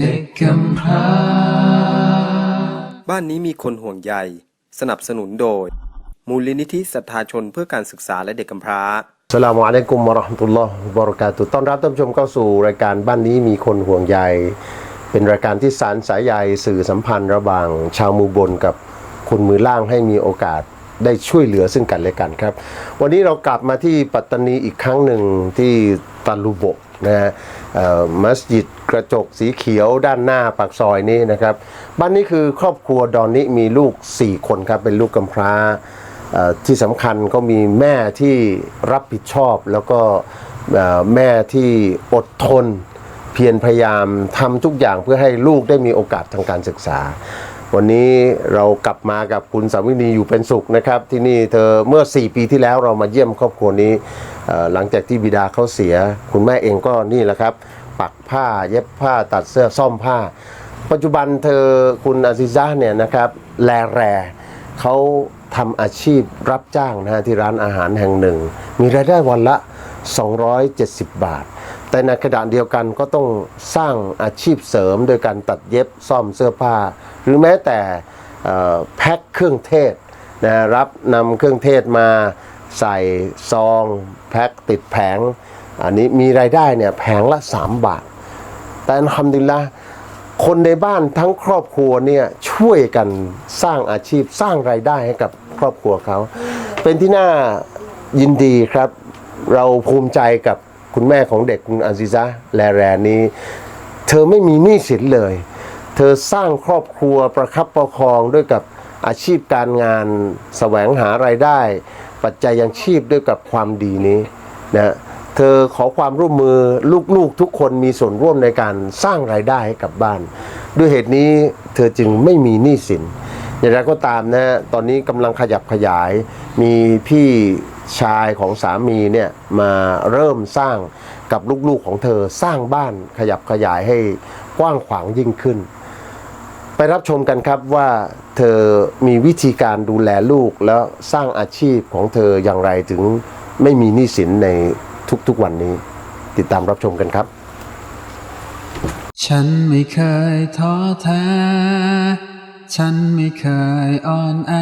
เด็กกำพร้า บ้านนี้มีคนห่วงใย สนับสนุนโดย มูลนิธิศรัทธาชนเพื่อการศึกษาและเด็กกำพร้า สลามอะลัยกุมวะเราะห์มะตุลลอฮ์วะบะเราะกาตุฮ์ต้อนรับท่านผู้ชมเข้าสู่รายการบ้านนี้มีคนห่วงใย เป็นรายการที่สารสายใยสื่อสัมพันธ์ระหว่าง ชาวมือบนกับคนมือล่างให้มีโอกาสได้ช่วยเหลือซึ่งกันและกันครับ วันนี้เรากลับมาที่ปัตตานีอีกครั้งหนึ่งที่ตาลูโบะนะฮะเอ่อ มัสยิดกระจกสีเขียวด้านหน้าปากซอยนี้นะครับ บ้านนี้คือครอบครัวดอนนี้มีลูก 4 คนครับ เป็นลูกกำพร้าที่สำคัญก็มีแม่ที่รับผิดชอบ แล้วก็แม่ที่อดทน เพียรพยายามทำทุกอย่างเพื่อให้ลูกได้มีโอกาสทางการศึกษา วันนี้เรากลับมากับคุณสาวินีอยู่เป็นสุขนะครับ ที่นี่เธอเมื่อ 4 ปีที่แล้วเรามาเยี่ยมครอบครัวนี้ หลังจากที่บิดาเขาเสีย คุณแม่เองก็นี่แหละครับ ปักผ้าเย็บผ้าตัดเสื้อซ่อมผ้า ปัจจุบันเธอคุณอาซิซาเนี่ยนะครับแลแรเขาทำอาชีพรับจ้างนะฮะที่ร้านอาหารแห่งหนึ่ง มีรายได้วันละ 270 บาท แต่ในขณะเดียวกันก็ต้องสร้างอาชีพเสริม โดยการตัดเย็บซ่อมเสื้อผ้า หรือแม้แต่แพ็คเครื่องเทศนะรับนำเครื่องเทศมา ใส่ซองแพ็คติดแผง อันนี้มีรายได้เนี่ยแผงละ 3 บาท แต่อัลฮัมดุลิละคนในบ้านทั้งครอบครัวเนี่ยช่วยกันสร้างอาชีพสร้างรายได้ให้กับครอบครัวเขา เป็นที่น่ายินดีครับ เราภูมิใจกับคุณแม่ของเด็กคุณอาซิซะแลแรนี้ เธอไม่มีหนี้สินเลย เธอสร้างครอบครัวประคับประคองด้วยกับอาชีพการงานแสวงหารายได้ ปัจจัยยังชีพด้วยกับความดีนี้นะเธอขอความร่วมมือลูกๆทุกคนมีส่วนร่วมในการสร้างรายได้ให้กับบ้าน ด้วยเหตุนี้เธอจึงไม่มีหนี้สินอย่างไรก็ตามนะตอนนี้กำลังขยับขยาย มีพี่ชายของสามีเนี่ยมาเริ่มสร้างกับลูกๆของเธอสร้างบ้านขยับขยายให้กว้างขวางยิ่งขึ้น ไปรับชมกันครับว่าเธอมีวิธีการดูแลลูกแล้วสร้างอาชีพของเธออย่างไรถึงไม่มีหนี้สินในทุกๆวันนี้ ติดตามรับชมกันครับ ฉันไม่เคยท้อแท้ ฉันไม่เคยอ่อนแอ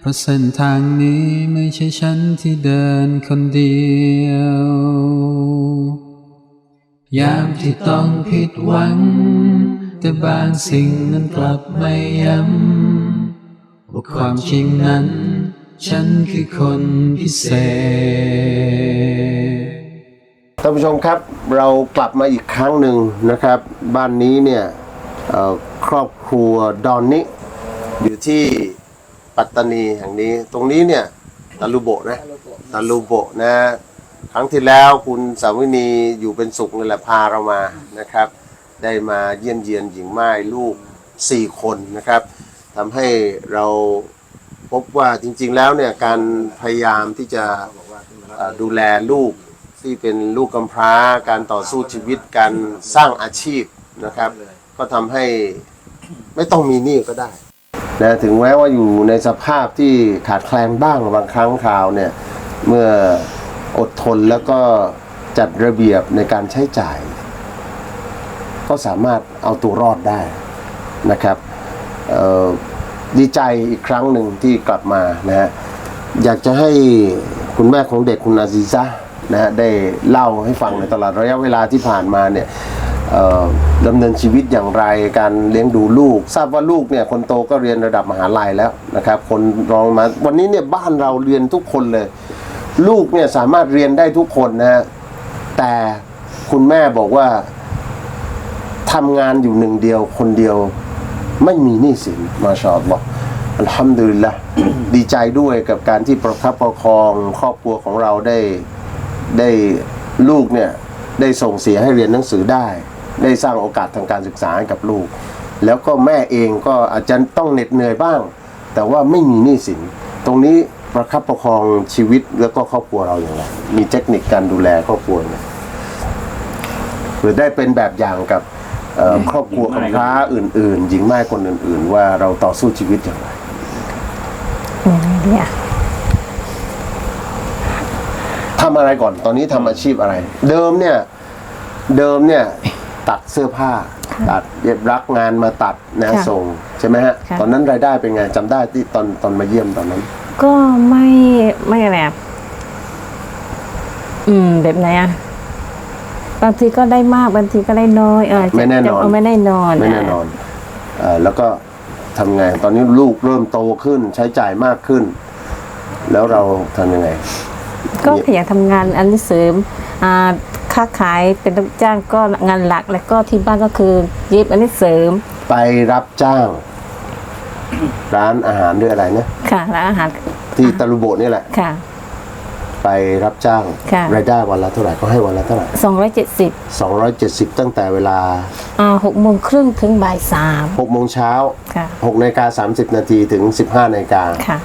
เพราะเส้นทางนี้ไม่ใช่ฉันที่เดินคนเดียว ยามที่ต้องผิดหวัง แต่บางสิ่งนั้นกลับไม่ย้ำว่าความจริงนั้น ฉันคือคนพิเศษ ท่านผู้ชมครับเรากลับมาอีกครั้งหนึ่งนะครับ บ้านนี้เนี่ยเอ่อครอบครัวดอนนิอยู่ที่ปัตตานีแห่งนี้ ตรงนี้เนี่ยตาลูโบะนะตาลูโบะนะ ครั้งที่แล้วคุณสาวินีอยู่เป็นสุขนี่แหละพาเรามานะครับ ได้มาเยี่ยมเยียนหญิงไม้ลูก 4 คนนะครับทำให้เราพบว่าจริงๆแล้วเนี่ยการพยายามที่จะดูแลลูกที่เป็นลูกกำพร้า การต่อสู้ชีวิตการสร้างอาชีพนะครับ ก็ทำให้ไม่ต้องมีหนี้ก็ได้นะถึงแม้ว่าอยู่ในสภาพที่ขาดแคลนบ้างบางครั้งคราวเนี่ยเมื่ออดทนแล้วก็จัดระเบียบในการใช้จ่าย ก็สามารถเอาตัวรอดได้นะครับดีใจอีกครั้งหนึ่งที่กลับมานะฮะอยากจะให้คุณแม่ของเด็กคุณอาซิซะนะฮะได้เล่าให้ฟังในตลอดระยะเวลาที่ผ่านมาเนี่ยดำเนินชีวิตอย่างไรการเลี้ยงดูลูก ทราบว่าลูกเนี่ยคนโตก็เรียนระดับมหาลัยแล้วนะครับคนรองมาวันนี้เนี่ยบ้านเราเรียนทุกคนเลย ลูกเนี่ยสามารถเรียนได้ทุกคนนะฮะแต่คุณแม่บอกว่า ทำงานอยู่หนึ่งเดียวคนเดียวไม่มีหนี้สินมาชาอัลลอฮ์อัลฮัมดุลิลละดีใจด้วยกับการที่ประคับประคองครอบครัวของเราได้ได้ลูกเนี่ยได้ส่งเสียให้เรียนหนังสือได้ ได้สร้างโอกาสทางการศึกษาให้กับลูก แล้วก็แม่เองก็อาจจะต้องเหน็ดเหนื่อยบ้าง แต่ว่าไม่มีหนี้สิน ตรงนี้ประคับประคองชีวิตแล้วก็ครอบครัวเราอย่างไรมีเทคนิคการดูแลครอบครัวเนี่ยหรือได้เป็นแบบอย่างกับ ครอบครัวกำพร้าอื่น ๆ หญิงไม้คนอื่น ๆ ว่าเราต่อสู้ชีวิตอย่างไรยังไงดีอะทำอะไรก่อนตอนนี้ทำอาชีพอะไร เดิมเนี่ย เดิมเนี่ย ตัดเสื้อผ้า ตัดเย็บรักงานมาตัดนะค่ะส่งใช่ไหมฮะค่ะตอนนั้นรายได้เป็นไงจำได้ที่ตอนตอนมาเยี่ยมตอนนั้น ก็ไม่ไม่อะไรอะอืมแบบไหนอะบางทีก็ได้มากบางทีก็ได้น้อยเออจะไม่แน่นอนจะไม่แน่นอนไม่แน่นอนเอ่อแล้วก็ทำไงตอนนี้ลูกเริ่มโตขึ้นใช้จ่ายมากขึ้น แล้วเราทำยังไง ก็ขยันทำงานอันนี้เสริมอ่าค้าขายเป็นรับจ้างก็งานหลัก แล้วก็ที่บ้านก็คือเย็บอันนี้เสริม ไปรับจ้าง ร้านอาหารด้วยอะไรนะค่ะร้านอาหารที่ตาลุโบะนี่แหละค่ะ ไปรับจ้างค่ะ รายได้วันละเท่าไหร่เขาให้วันละเท่าไหร่สองร้อยเจ็ดสิบ270 ตั้งแต่เวลาอ่าหกโมงครึ่งถึงบ่ายสาม6โมงเช้าค่ะ 6นาฬิกา30 นาทีถึง 15นาฬิกาค่ะ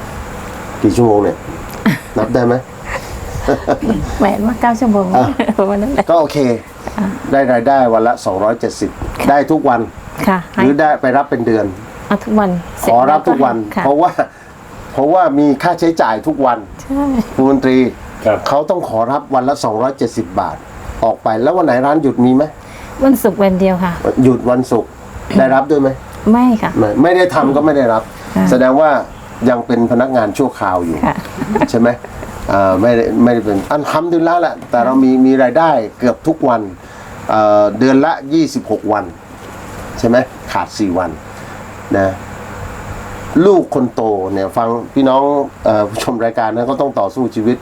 กี่ชั่วโมงเนี่ย นับได้ไหม แหวนว่าเก้าชั่วโมงอะ ประมาณนั้นแหละ ก็โอเค ได้รายได้วันละ 270 ได้ทุกวัน ค่ะหรือได้ไปรับเป็นเดือน เอาทุกวันเสขจอรับทุกวัน ค่ะเพราะว่า เพราะว่ามีค่าใช้จ่ายทุกวันใช่ คุณมนตรี ครับ เขาต้องขอรับวันละ 270 บาท ออกไปแล้ววันไหนร้านหยุดมีไหมวันศุกร์วันเดียวค่ะ หยุดวันศุกร์ได้รับด้วยไหมไม่ค่ะ ไม่ไม่ได้ทำก็ไม่ได้รับ ค่ะ แสดงว่ายังเป็นพนักงานชั่วคราวอยู่ ค่ะ ใช่ไหมอ่าไม่ได้ไม่ได้เป็นอันทำดุลิลละแหละ แต่เรามีมีรายได้เกือบทุกวันเอ่อเดือนละ 26 วัน ใช่ไหมขาด 4 วันนะลูกคนโตเนี่ยฟังพี่น้องเออผู้ชมรายการนะก็ต้องต่อสู้ชีวิต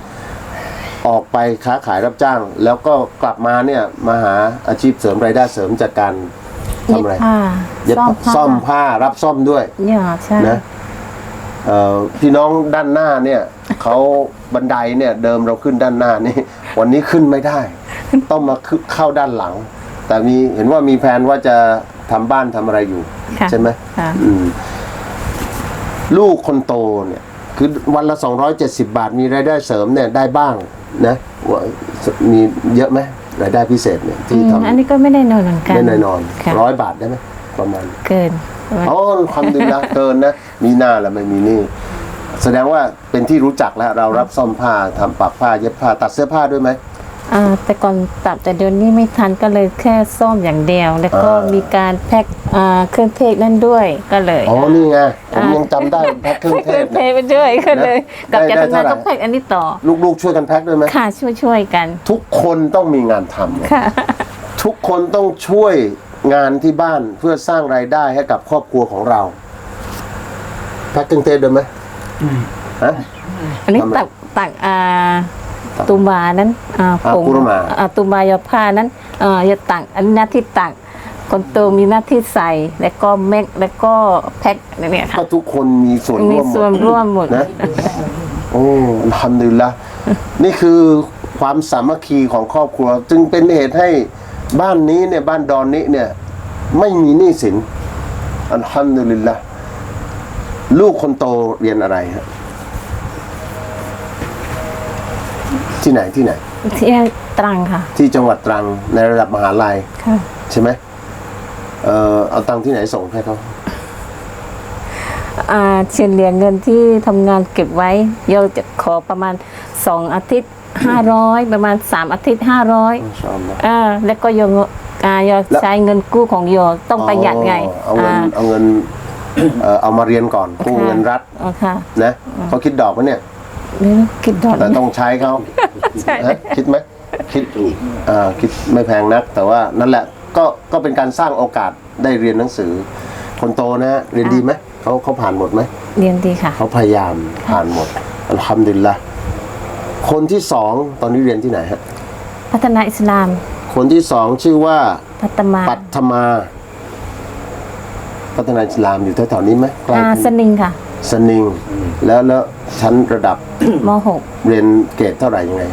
ออกไปค้าขายรับจ้าง แล้วก็กลับมาเนี่ยมาหาอาชีพเสริมรายได้เสริมจากการเย็ทำบอะไรผ้าเย็บซ่อมผ้าซ่อมผ้ารับซ่อมด้วยเนี่ยใช่นะเอ่อพี่น้องด้านหน้าเนี่ยเขาบันไดเนี่ยเดิมเราขึ้นด้านหน้านี่วันนี้ขึ้นไม่ได้ ต้องมาขึ้นเข้าด้านหลัง แต่มีเห็นว่ามีแผนว่าจะทำบ้านทำอะไรอยู่ค่ะใช่ไหมค่ะอืมลูกคนโตเนี่ย คือวันละ 270 บาทมีรายได้เสริมเนี่ยได้บ้าง นะว่ามีเยอะไหมรายได้พิเศษเนี่ยอืที่มทำอันนี้ก็ไม่ได้นอนเหมือนกันไม่แน่นอนค่ะร้อยบาทได้ไหมประมาณเกินประมาณอ๋อความดีนะเกินนะมีหน้าแล้วไม่มีหนี่แสดงว่าเป็นที่รู้จักแล้วเรารับซ่อมผ้าทำปักผ้าเย็บผ้าตัดเสื้อผ้าด้วยไหมอ่าแต่ก่อนตัดแต่เดี๋ยวนี้ไม่ทันก็เลยแค่ซ่อมอย่างเดียว แล้วก็อ่ามีมีการแพ็คอ่าเครื่องเทศนั่นด้วยก็เลยอ๋อนี่ไงผม ยังจำได้แพ็คเครื่องเคเทรื่อศงเทศไปด้วยก็เลยได้กับจะได้ทำงานเท่าไหร่ ก็แพ็คอันนี้ต่อ ลูกๆช่วยกันแพ็คด้วยไหมค่ะช่วยช่วยๆกัน ทุกคนต้องมีงานทำค่ะ ทุกคนต้องช่วยงานที่บ้านเพื่อสร้างรายได้ให้กับครอบครัวของเราแพ็คเครื่องเทศด้วยไหมฮะ อันนี้ทำไมตักตักอ่าตุมบานั้นอ่าอ่าผงกุรมา อ่าตุมบายาผ้านั้นเอ่อจะตักอันนี้หน้าที่ตัก คนโตมีหน้าที่ใส่ แล้วก็แม็กแล้วก็แพ็คเนี่ยค่ะก็ทุกคนมีส่วนมีร่วมหมส่วนดร่วมหมด นะโอ้ทำดีละนี่คือความสามัคคีของครอบครัว จึงเป็นเหตุให้บ้านนี้เนี่ยบ้านดอนนี้เนี่ย ไม่มีหนี้สินอัลฮัมดุลิลละลูกคนโตเรียนอะไรฮะที่ไหนที่ไหน ที่ตรังค่ะ ที่จังหวัดตรังในระดับมหาลัย ค่ะ ใช่ไหม เออเอาตังค์ที่ไหนส่งให้เขาอ่าเฉลี่ยเงินที่ทำงานเก็บไว้โยจะขอประมาณสองอาทิตย์ห้าร้อยประมาณสามอาทิตย์ห้าร้อยชอบนะ อ่าแล้วก็โยอ่าโยแล้ว ใช้เงินกู้ของโยต้องประหยัดไงอ๋อเอาเงินอ่า เอาเงินเอ่อเอามาเรียนก่อนกู้เงินรัฐอ๋อค่ะนะเขาคิดดอกปะเนี่ยนี่คิดดอกแต่ต้องใช้เขาใช่ ฮะคิดไหมคิดอ่าคิดไม่แพงนัก แต่ว่านั่นแหละ ก็ก็เป็นการสร้างโอกาสได้เรียนหนังสือ คนโตนะฮะเรียนดีไหมเขาเขาผ่านหมดไหมเรียนดีค่ะ เขาพยายามผ่านหมดอัลฮัมดุลิลละคนที่สองตอนนี้เรียนที่ไหนฮะพัฒนาอิสลาม คนที่สองชื่อว่าพัฒมาปัทมา พัฒนาอิสลามอยู่แถวๆนี้ไหมใกล้อ่าสนิงค่ะสนิงแล้วแล้วชั้นระดับมหกเรียนเกรดเท่าไหร่ยังไง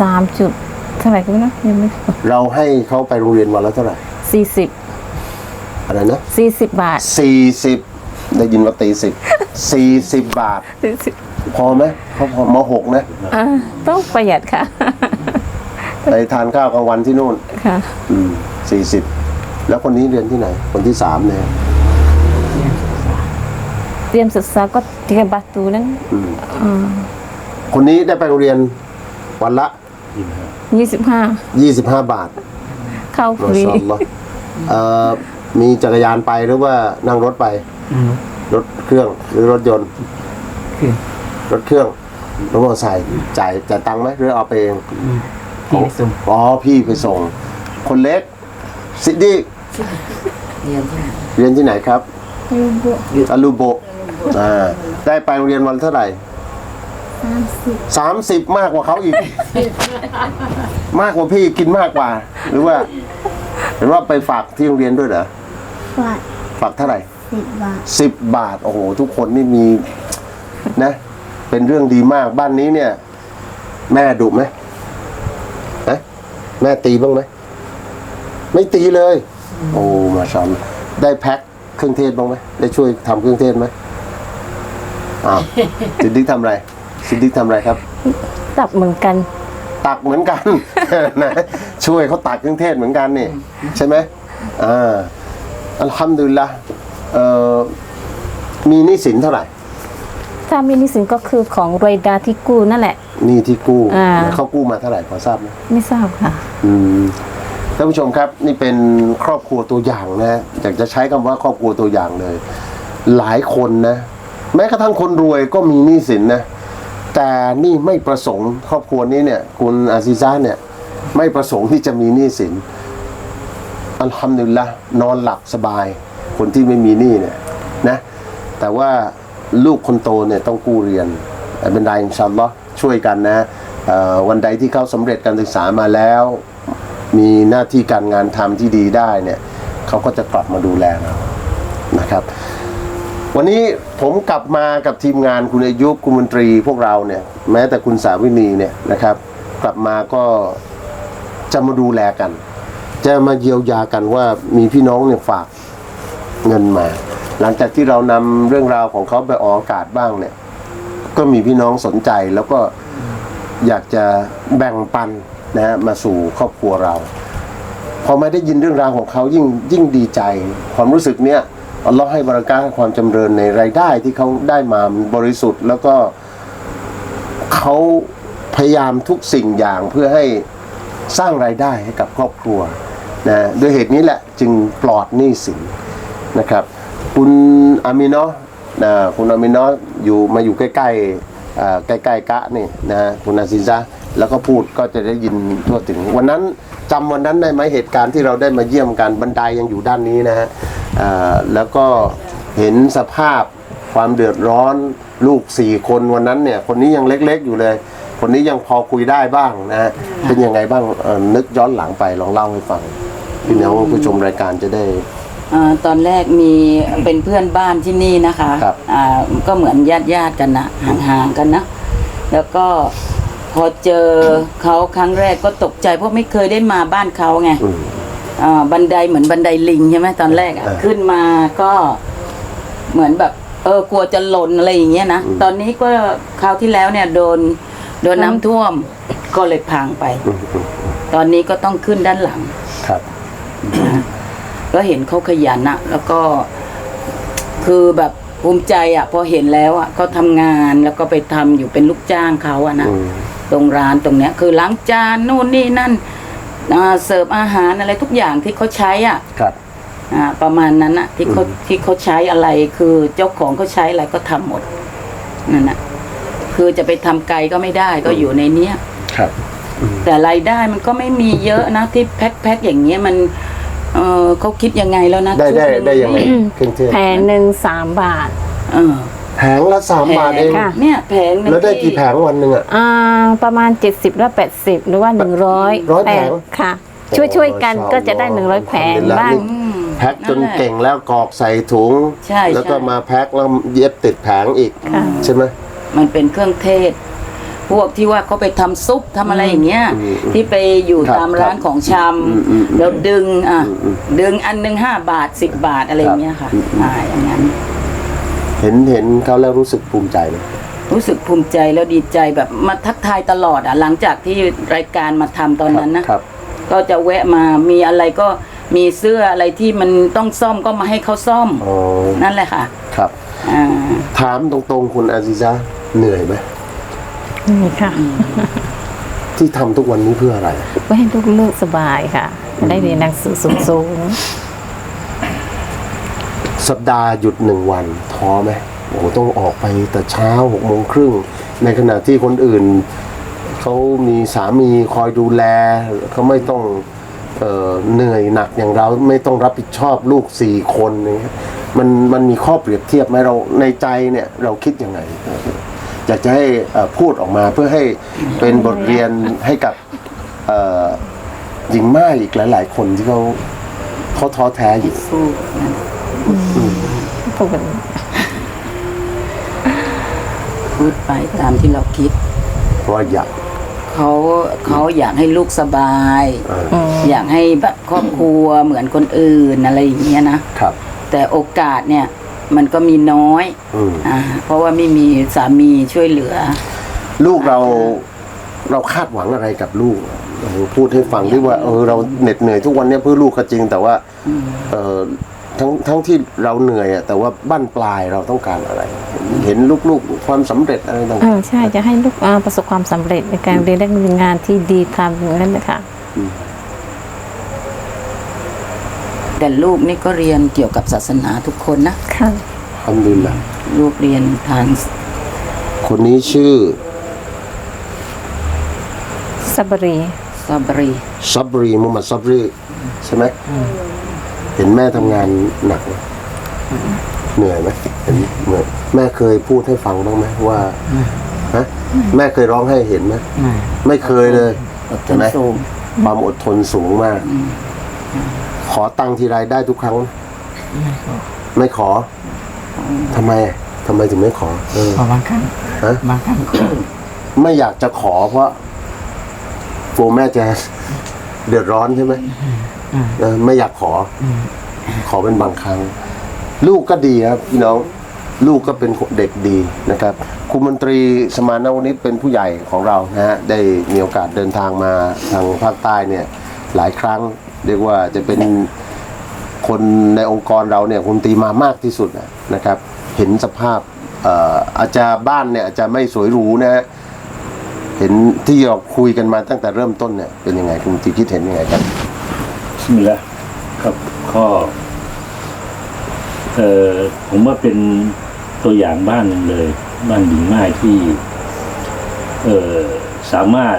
สามจุด เท่าไหร่ก็ไม่รู้ยังไม่เราให้เขาไปโรงเรียนวันละเท่าไหร่สี่สิบอะไรนะสี่สิบบาทสี่สิบได้ยินว่าตีสิบสี่สิบบาท สี่สิบพอไหมเขาพอมหกนะอ่าต้องประหยัดค่ะ ไปทานข้าวกลางวันที่นู่นค่ะ อืมสี่สิบแล้วคนนี้เรียนที่ไหน คนที่สามเนี่ยเตรียมศึกษาก็เตรียมบัตรตูนั้นคนนี้ได้ไปโรงเรียนวันละ ยี่สิบห้ายี่สิบห้าบาทเข้าฟมารีชาอัลลอฮ์เอ่อมีจักรยานไปหรือว่านั่งรถไปอืมรถเครื่องหรือรถยนต์ คือรถเครื่องรถมอเตอร์ไซค์จ่ายจ่ายตังค์ไหมหรือเอาไปเองพี่ไปส่งอ๋อพี่ไปส่ง คนเล็กซิดดี้เรียนที่ไหนเรียนที่ไหนครับอาลูโบอ่าได้ไปโรงเรียนวันเท่าไหร่ สามสิบมากกว่าเขาอีก มากกว่าพี่กินมากกว่า หรือว่าเห็นว่าไปฝากที่โรงเรียนด้วยเหรอฝากฝากเท่าไหร่สิบบาทสิบบาท โอ้โห ทุกคนนี่มีนะ เป็นเรื่องดีมากบ้านนี้เนี่ย แม่ดุไหมนะแม่ตีบ้างไหมไม่ตีเลย โอ้มาชอนได้แพ็คเครื่องเทศบ้างไหมได้ช่วยทำเครื่องเทศไหมอ้าวซิดดิกทำอะไร ซิดดิกทำอะไรครับ ตับเหมือนกัน ตักเหมือนกันนะช่วยเขาตักเครื่องเทศเหมือนกันนี่ ใช่ไหมอ่าอัลฮัมดุลิลละเอ่อมีหนี้สินเท่าไหร่ ถ้ามีหนิสินก็คือของรวยดาที่กู้นั่นแหละ หนี้ที่กู้อ่า เขากู้มาเท่าไหร่พอทราบไหม ไม่ทราบค่ะ อืมท่านผู้ชมครับนี่เป็นครอบครัวตัวอย่างนะอยากจะใช้คำว่าครอบครัวตัวอย่างเลย หลายคนนะ แม้กระทั่งคนรวยก็มีหนี้สินนะ แต่นี่ไม่ประสงค์ครอบครัวนี้เนี่ย คุณอาซิซาเนี่ย ไม่ประสงค์ที่จะมีหนี้สินอัลฮัมดุลิลละนอนหลับสบาย คนที่ไม่มีหนี้เนี่ยนะ แต่ว่าลูกคนโตเนี่ยต้องกู้เรียนเป็นไรอินชาอัลลอฮ์ช่วยกันนะวันใดที่เขาสำเร็จการศึกษามาแล้ว มีหน้าที่การงานทำที่ดีได้เนี่ยเขาก็จะกลับมาดูแลเรานะครับ วันนี้ผมกลับมากับทีมงานคุณอายุคุณมนตรีพวกเราเนี่ย แม้แต่คุณสาวินีเนี่ยนะครับ กลับมาก็จะมาดูแลกัน จะมาเยียวยากันว่ามีพี่น้องเนี่ยฝากเงินมา หลังจากที่เรานำเรื่องราวของเขาไปออกอากาศบ้างเนี่ย ก็มีพี่น้องสนใจแล้วก็อยากจะแบ่งปันนะฮะมาสู่ครอบครัวเรา พอมาได้ยินเรื่องราวของเขายิ่งยิ่งดีใจ ความรู้สึกเนี้ย อัลลอฮ์ให้บรารักาความจำเริญในรายได้ที่เขาได้มามบริสุทธิ์ แล้วก็เขาพยายามทุกสิ่งอย่างเพื่อให้สร้างรายได้ให้กับครอบครัวนะด้วยเหตุนี้แหละจึงปลอดหนี้สินนะครับ คุณอามินอนะคุณอามินออยู่มาอยู่ใกล้ๆใกล้ๆกะนี่นะคุณอาซิซะแล้วก็พูดก็จะได้ยินทั่วถึงวันนั้น จำวันนั้นได้ไหมเหตุการณ์ที่เราได้มาเยี่ยมกันบันไดยังอยู่ด้านนี้นะฮะอ่าแล้วก็เห็นสภาพความเดือดร้อนลูกสี่คนวันนั้นเนี่ย คนนี้ยังเล็กๆอยู่เลย คนนี้ยังพอคุยได้บ้างนะฮะเป็นยังไงบ้างเอ่อนึกย้อนหลังไปลองเล่าให้ฟังพี่น้องผู้ชมรายการจะได้อ่าตอนแรกมีเป็นเพื่อนบ้านที่นี่นะคะครับอ่าก็เหมือนญาติญาติๆกันนะห่างๆกันนะแล้วก็ พอเจอเขาครั้งแรกก็ตกใจเพราะไม่เคยได้มาบ้านเขาไงอืม อ่าบันไดเหมือนบันไดลิงใช่ไหมตอนแรกอะ เออขึ้นมาก็เหมือนแบบ เออกลัวจะหล่นอะไรอย่างเงี้ยนะตอนนี้ก็คราวที่แล้วเนี่ยโดนโดนน้ำท่วมก็เลยพังไปตอนนี้ก็ต้องขึ้นด้านหลัง ครับก็เห็นเขาขยันอะแล้วก็คือแบบภูมิใจอะพอเห็นแล้วอะก็ทำงานแล้วก็ไปทำอยู่เป็นลูกจ้างเขาอะนะอืม ตรงร้านตรงเนี้ยคือล้างจานนู่นนี่นั่นอ่าเสิร์ฟอาหารอะไรทุกอย่างที่เขาใช้อะครับอ่าประมาณนั้นอะที่เขาที่เขาใช้อะไรคือเจ้าของเขาใช้อะไรก็ทำหมดนั่นน่ะคือจะไปทำไกลก็ไม่ได้ก็อยู่ในเนี้ยครับแต่รายได้มันก็ไม่มีเยอะนะที่แพ็คแพ็คอย่างเงี้ยมันเออเขาคิดยังไงแล้วนะได้ได้ชุหนึ่ได้ยังไงเครื่องเทศแผงหนึ่งสามบาท เออ แผงละสามบาทเองค่ะ เนี่ยแผงหนึ่งแล้วได้ที่กี่แผงวันหนึ่งอะ อ่าประมาณ 70หรือ80 หรือว่า 100ร้อยแผง ค่ะ ช่วยช่วยๆกันก็จะได้ 100 แผงบ้าง อืมแพ็คจนนั่นแหละเก่งแล้วกรอกใส่ถุง ใช่แล้วก็ใช่ มาแพ็คแล้วเย็บติดแผงอีก ค่ะ ใช่ไหม มันเป็นเครื่องเทศ พวกที่ว่าเขาไปทำซุปทำอะไรอย่างเงี้ย อืมอืมที่ไปอยู่ครับตามร้านของชอืมอืมอืมำแล้วดึงอะอืมอืมดึงอันหนึ่งห้าบาทสิบบาทอะไรอย่างเงี้ยค่ะอืมอืมอ่าอย่างนั้น เห็นเห็นเขาแล้วรู้สึกภูมิใจเลยรู้สึกภูมิใจแล้วดีใจแบบมาทักทายตลอดอะหลังจากที่รายการมาทำตอนนั้นนะครับ ก็จะแวะมามีอะไรก็มีเสื้ออะไรที่มันต้องซ่อมก็มาให้เขาซ่อมอ๋อนั่นแหละค่ะ ครับอ่าถามตรงๆ คุณอาซิซาเหนื่อยไหมนี่ค่ะ ที่ทำทุกวันนี้เพื่ออะไรไว้ให้ลูกๆสบายค่ะ ได้เรียนหนังสือสูง สัปดาห์หยุดหนึ่งวันท้อไหมโอ้โหต้องออกไปแต่เช้าหกโมงครึ่งในขณะที่คนอื่นเขามีสามีคอยดูแลเขาไม่ต้องเออเหนื่อยหนักอย่างเราไม่ต้องรับผิดชอบลูกสี่คนอย่างเงี้ยมันมันมีข้อเปรียบเทียบไหมเราในใจเนี่ยเราคิดยังไงอยากจะให้พูดออกมาเพื่อให้เป็นบทเรียนให้กับหญิงม่ายอีกหลาย ๆ คนที่เขาเขาท้อแท้อยู่ พูดกันพูดไปตามที่เราคิด ว่าอยาก เขาเขาอยากให้ลูกสบาย อยากให้แบบครอบครัวเหมือนคนอื่นอะไรอย่างเงี้ยนะครับ แต่โอกาสเนี่ย มันก็มีน้อยอืมอ่าเพราะว่าไม่มีสามีช่วยเหลือ ลูกเราเราคาดหวังอะไรกับลูกเออพูดให้ฟังที่ว่าเออเราเหน็ดเหนื่อยทุกวันเนี้ยเพื่อลูกก็จริง แต่ว่า เออ ทั้งทั้งที่เราเหนื่อยอะแต่ว่าบ้านปลายเราต้องการอะไร เห็นลูกๆความสำเร็จอะไรต่างเออใช่จะให้ลูกอ่าประสบความสำเร็จในการเรียนได้มีงานที่ดีทำอย่างนั้นนะคะแต่ลูกนี่ก็เรียนเกี่ยวกับศาสนาทุกคนนะ ค่ะๆทำดีละลูกเรียนทางคนนี้ชื่อสับรี ซาบรี ซับรีมุฮัมมัดซับรีใช่ไหม เห็นแม่ทำงานหนักไหมเหนื่อยไหมเห็นเหนื่อยแม่เคยพูดให้ฟังบ้างไหมว่าฮะแม่เคยร้องให้เห็นไหมไม่ไม่เคยเลยอดทใช่นไหมสูงความอดทนสูงมาก ขอตังค์ทีไรได้ทุกครั้งไม่ขอทำไมอะทำไมถึงไม่ขอเออพอบางครั้งฮะ บางครั้งก็ไม่อยากจะขอเพราะกลัวแม่จะ เดือดร้อนใช่ไหมเออไม่อยากขออขอเป็นบางครั้ง ลูกก็ดีครับพี่น้องลูกก็เป็นเด็กดีนะครับคุณมนตรีสมานวนิชเป็นผู้ใหญ่ของเรานะฮะได้มีโอกาสเดินทางมาทางภาคใต้เนี่ยหลายครั้ง เรียกว่าจะเป็นคนในองค์กรเราเนี่ยคุณตรีมามากที่สุดนะนะครับ เห็นสภาพเอ่ออาจจะบ้านเนี่ยอาจจะไม่สวยหรูนะฮะ เห็นที่เราคุยกันมาตั้งแต่เริ่มต้นเนี่ยเป็นยังไงคุณตีคิดเห็นยังไงครับนี่แหละครับข้อเอ่อผมว่าเป็นตัวอย่างบ้านหนึ่งเลย บ้านหญิงไม้ที่ เอ่อสามารถ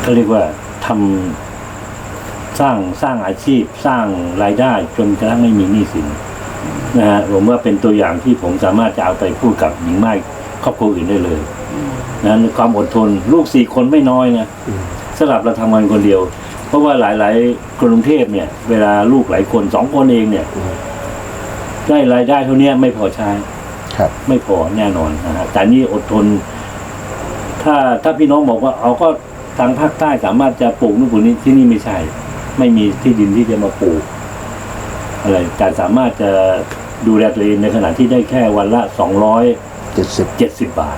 เขาเรียกว่าทำสร้างสร้างอาชีพสร้างรายได้จนกระทั่งไม่มีหนี้สินนะฮะผมว่าเป็นตัวอย่างที่ผมสามารถจะเอาไปพูดกับหญิงไม้ ครอบครัวอื่นได้เลยนะความอดทนลูกสี่คนไม่น้อยนะสลับเราทำงานคนเดียว เพราะว่าหลาย ๆ กรุงเทพเนี่ย เวลาลูกหลายคนสองคนเองเนี่ยได้รายได้เท่านี้ไม่พอใช้ครับ ไม่พอแน่นอนนะฮะแต่นี่อดทน ถ้าถ้าพี่น้องบอกว่าเอาก็ทางภาคใต้สามารถจะปลูกนู่นปลูกนี้ที่นี่ไม่ใช่ ไม่มีที่ดินที่จะมาปลูกอะไรแต่สามารถจะดูแลตัวเองในขณะที่ได้แค่วันละสองร้อย เจ็ดสิบเจ็ดสิบบาท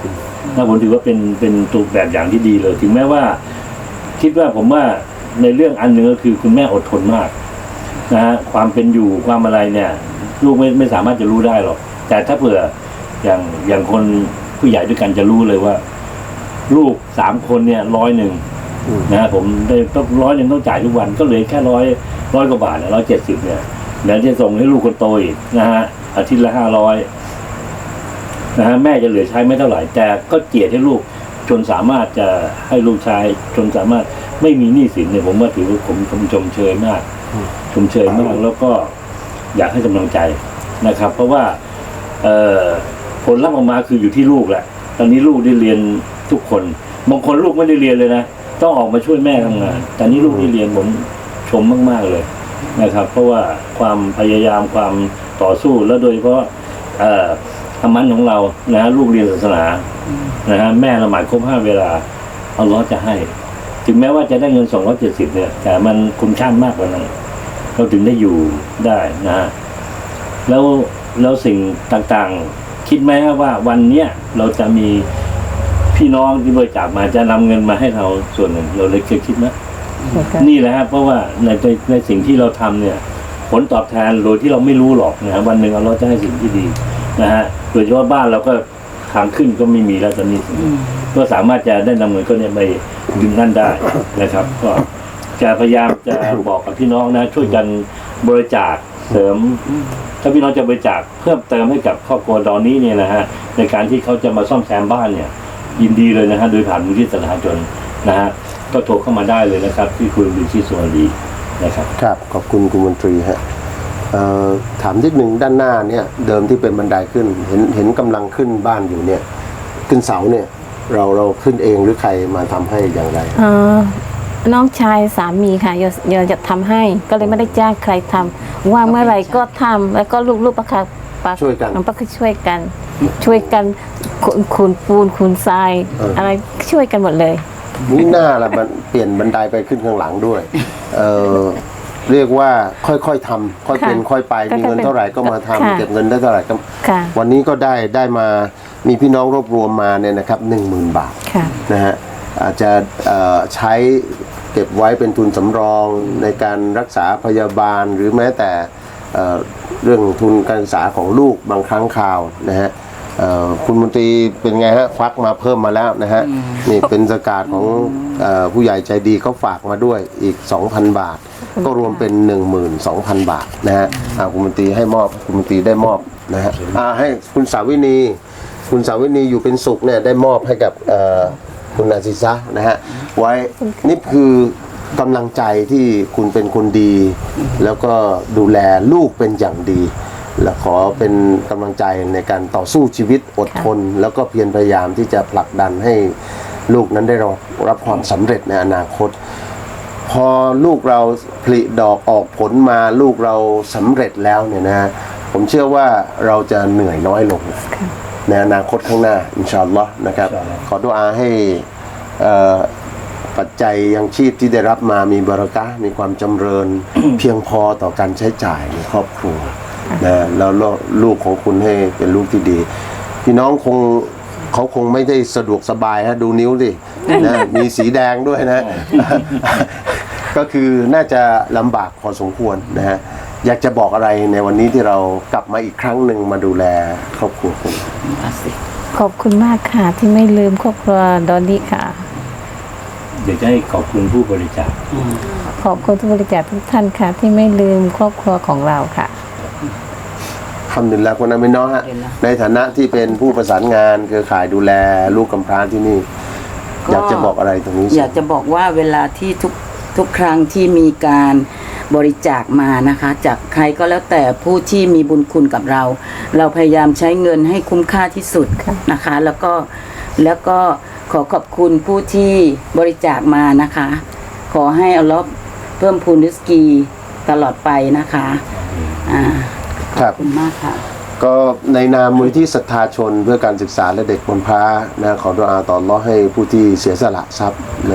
นะผมถือว่าเป็นเป็นตัวแบบอย่างที่ดีเลย ถึงแม้ว่า คิดว่าผมว่าในเรื่องอันหนึ่งก็คือคุณแม่อดทนมากนะฮะความเป็นอยู่ความอะไรเนี่ย ลูกไม่ไม่สามารถจะรู้ได้หรอก แต่ถ้าเผื่ออย่างอย่างคนผู้ใหญ่ด้วยกันจะรู้เลยว่า ลูกสามคนเนี่ยร้อยหนึ่งนะฮะผมได้ต้องร้อยหนึ่งต้องจ่ายทุกวันก็เหลือแค่ร้อยร้อยกว่าบาทร้อยเจ็ดสิบเนี่ยเดี๋ยวจะส่งให้ลูกคนโตอีกนะฮะอาทิตย์ละห้าร้อย นะฮะแม่จะเหลือใช้ไม่เท่าไหร่แต่ก็เกลียดให้ลูกจนสามารถจะให้ลูกใช้จนสามารถไม่มีหนี้สินเนี่ยผมว่าถือว่าผมผมชมเชยมาก ชมเชยมากแล้วก็อยากให้กำลังใจนะครับ เพราะว่าเอผลลัพธ์ออกมาคืออยู่ที่ลูกแหละ ตอนนี้ลูกได้เรียนทุกคนบางคนลูกไม่ได้เรียนเลยนะต้องออกมาช่วยแม่ทำงานแต่นี่ลูกได้เรียนผมชมมาก ๆเลยนะครับ เพราะว่าความพยายามความต่อสู้แล้วโดยเฉพาะเอ รรมันของเรานะฮะลูกเรียนศาสนานะฮะแม่ละหมาดครบห้าเวลาเอาล้อฮ์จะให้ ถึงแม้ว่าจะได้เงินสองร้อยเจ็ดสิบเนี่ย แต่มันคุณค่ามากกว่านั้นเราถึงได้อยู่ได้นะฮะแล้วแล้วสิ่งต่างๆ คิดไหมฮะว่าวันเนี้ยเราจะมีพี่น้องที่บริจาคมาจะนำเงินมาให้เราส่วนหนึ่งเราเลยเคยคิดไหมนี่แหละฮะเพราะว่าในในในสิ่งที่เราทำเนี่ย ผลตอบแทนโดยที่เราไม่รู้หรอกนะฮะวันหนึ่งเราจะให้สิ่งที่ดี นะฮะโดยเฉพาะบ้านเราก็ทางขึ้นก็ไม่มีแล้วตอนนี้ ก็สามารถจะได้นำเงินก็เนี่ยไปดึงนั่นได้นะครับ ก็จะพยายามจะบอกกับพี่น้องนะ ช่วยกันบริจาคเสริม ถ้าพี่น้องจะบริจาคเพิ่มเติมให้กับครอบครัวดอนนี้เนี่ยนะฮะในการที่เขาจะมาซ่อมแซมบ้านเนี่ย ยินดีเลยนะฮะโดยผ่านมูลที่สถานชนนะฮะก็โทรเข้ามาได้เลยนะครับ ที่คุณบิชิสวนดีนะครับ ครับขอบคุณคุณมนตรีฮะเอ่อ ถามนิดหนึ่งด้านหน้าเนี่ยเดิมที่เป็นบันไดขึ้น เห็นเห็นกำลังขึ้นบ้านอยู่เนี่ย ขึ้นเสาเนี่ยเราเราขึ้นเองหรือใครมาทำให้อย่างไร เอ่อน้องชายสามีค่ะอยากอยากจะทำให้ก็เลยไม่ได้จ้างใครทำว่าเมื่อไหร่ก็ทำแล้วก็ลูกๆประค่ะปะช่วยกันมันก็ช่วยกัน ช่วยกันขนขูนปูนขูนทรายเอออ อะไรช่วยกันหมดเลย นี่หน้าละมันเปลี่ยนบันไดไปขึ้นข้างหลังด้วยเออ เรียกว่าค่อยๆทำค่อยเป็นค่ะค่อยไปมีเงินเท่าไหร่ก็มาทำค่ะเก็บเงินได้เท่าไหร่ก็ค่ะ วันนี้ก็ได้ได้มามีพี่น้องรวบรวมมาเนี่ยนะครับหนึ่งหมื่นบาท ค่ะ นะฮะอาจจะเอ่อใช้เก็บไว้เป็นทุนสำรองในการรักษาพยาบาลหรือแม้แต่เอ่อเรื่องทุนการศึกษาของลูกบางครั้งคราวนะฮะเอ่อคุณมนตรีเป็นไงฮะควักมาเพิ่มมาแล้วนะฮะนี่เป็นสกาดของเออผู้ใหญ่ใจดีเขาฝากมาด้วยอีก 2,000 บาท ก็รวมเป็น 12,000 บาทนะฮะอ่าคุณมนตรีให้มอบคุณมนตรีได้มอบนะฮะอ่าให้คุณสาวินี คุณสาวินีอยู่เป็นสุขเนี่ยได้มอบให้กับเอ่อคุณอาซิซะนะฮะไว้นี่คือกำลังใจที่คุณเป็นคนดี แล้วก็ดูแลลูกเป็นอย่างดี และขอเป็นกำลังใจในการต่อสู้ชีวิตอดทน แล้วก็เพียรพยายามที่จะผลักดันให้ลูกนั้นได้รับรับความสำเร็จในอนาคต พอลูกเราผลิดอกออกผลมาลูกเราสำเร็จแล้วเนี่ยนะผมเชื่อว่าเราจะเหนื่อยน้อยลงในอนาคตข้างหน้าอินชาอัลลอฮ์นะครับอินชาอัลลอฮ์ขอดุอาให้เอ่อปัจจัยยังชีพที่ได้รับมามีบารักะห์มีความจำเริญ เพียงพอต่อการใช้จ่ายในครอบครัวนะแล้วลูกของคุณให้เป็นลูกที่ดี พี่น้องคงเขาคงไม่ได้สะดวกสบายฮะดูนิ้วดินะมีสีแดงด้วยนะ ก็คือน่าจะลำบากพอสมควรนะฮะอยากจะบอกอะไรในวันนี้ที่เรากลับมาอีกครั้งหนึ่งมาดูแลครอบครัวคุณเอาสิขอบคุณมากค่ะที่ไม่ลืมครอบครัวดอนนี่ค่ะ เดี๋ยวจะให้ขอบคุณผู้บริจาคขอบคุณทุกบริจาคทุกท่านค่ะ ที่ไม่ลืมครอบครัวของเราค่ะทำดุลิลแล้วคนนั้นไม่น้อยฮะในฐานะที่เป็นผู้ประสานงานเครือข่ายดูแล ลูกกำพร้าที่นี่ อยากจะบอกอะไรตรงนี้สิอยากจะบอกว่าเวลาที่ทุก ทุกครั้งที่มีการบริจาคมานะคะ จากใครก็แล้วแต่ผู้ที่มีบุญคุณกับเรา เราพยายามใช้เงินให้คุ้มค่าที่สุดค่ะนะคะ แล้วก็แล้วก็ขอขอบคุณผู้ที่บริจาคมานะคะ ขอให้อัลลอฮ์เพิ่มพูนริสกีตลอดไปนะคะอ่าครับขอบคุณมากค่ะ ก็ในนามมูลที่ศรัทธาชนเพื่อการศึกษาและเด็กบนพร้านะขอดุอาต่ออัลเลาะห์ให้ผู้ที่เสียสละทรัพย์ใน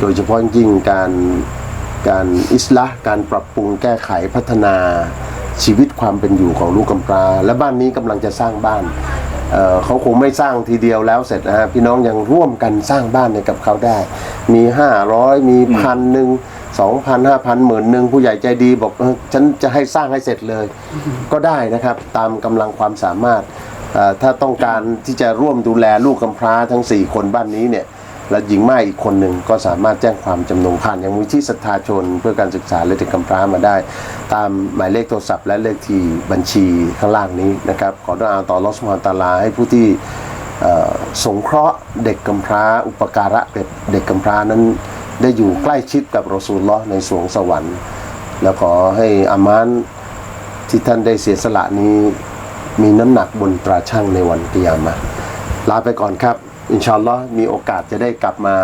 โดยเฉพาะยิ่งการการอิสลามการปรับปรุงแก้ไขพัฒนาชีวิตความเป็นอยู่ของลูกกำพร้าและบ้านนี้กำลังจะสร้างบ้านเอ่อเขาคงไม่สร้างทีเดียวแล้วเสร็จนะฮะพี่น้องยังร่วมกันสร้างบ้านให้กับเขาได้ มี 500 มีพันหนึ่งสองพันห้าพันหมื่นหนึ่งผู้ใหญ่ใจดีบอกเออฉันจะให้สร้างให้เสร็จเลย ก็ได้นะครับตามกำลังความสามารถเอ่อถ้าต้องการที่จะร่วมดูแลลูกกำพร้าทั้ง 4 คนบ้านนี้เนี่ย และหญิงม่ายอีกคนหนึ่งก็สามารถแจ้งความจำนงผ่านยังมูลที่ศรัทธาชนเพื่อการศึกษาและเด็กกำพร้ามาได้ ตามหมายเลขโทรศัพท์และเลขที่บัญชีข้างล่างนี้นะครับ ขอดุอาต่ออัลลอสุบฮานตาลาให้ผู้ที่สงเคราะห์เด็กกำพร้า อุปการะเด็กกำพร้านั้นได้อยู่ใกล้ชิดกับรอซูลลอในสวงสวรรค์ แล้วขอให้อามานที่ท่านได้เสียสละนี้มีน้ำหนักบนตราช่างในวันกิยามะลาไปก่อนครับ อินชาอัลลอฮ์มีโอกาสจะได้กลับมา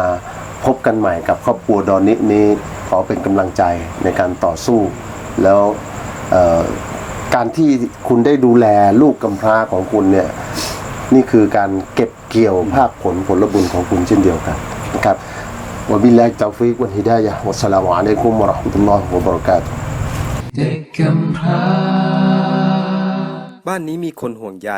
พบกันใหม่กับครอบครัวดอนนินี้ขอเป็นกำลังใจในการต่อสู้ แล้วเอ่อการที่คุณได้ดูแลลูกกำพร้าของคุณเนี่ยนี่คือการเก็บเกี่ยวภาคผลผลบุญของคุณเช่นเดียวกันนะครับวะบิลลาฮิตตอฟิกวันฮิดายะฮ์วัสสลามุอะลัยกุมวะเราะห์มะตุลลอฮ์วะบะเราะกาตุฮ์เด็กกำพร้าบ้านนี้มีคนห่วงใย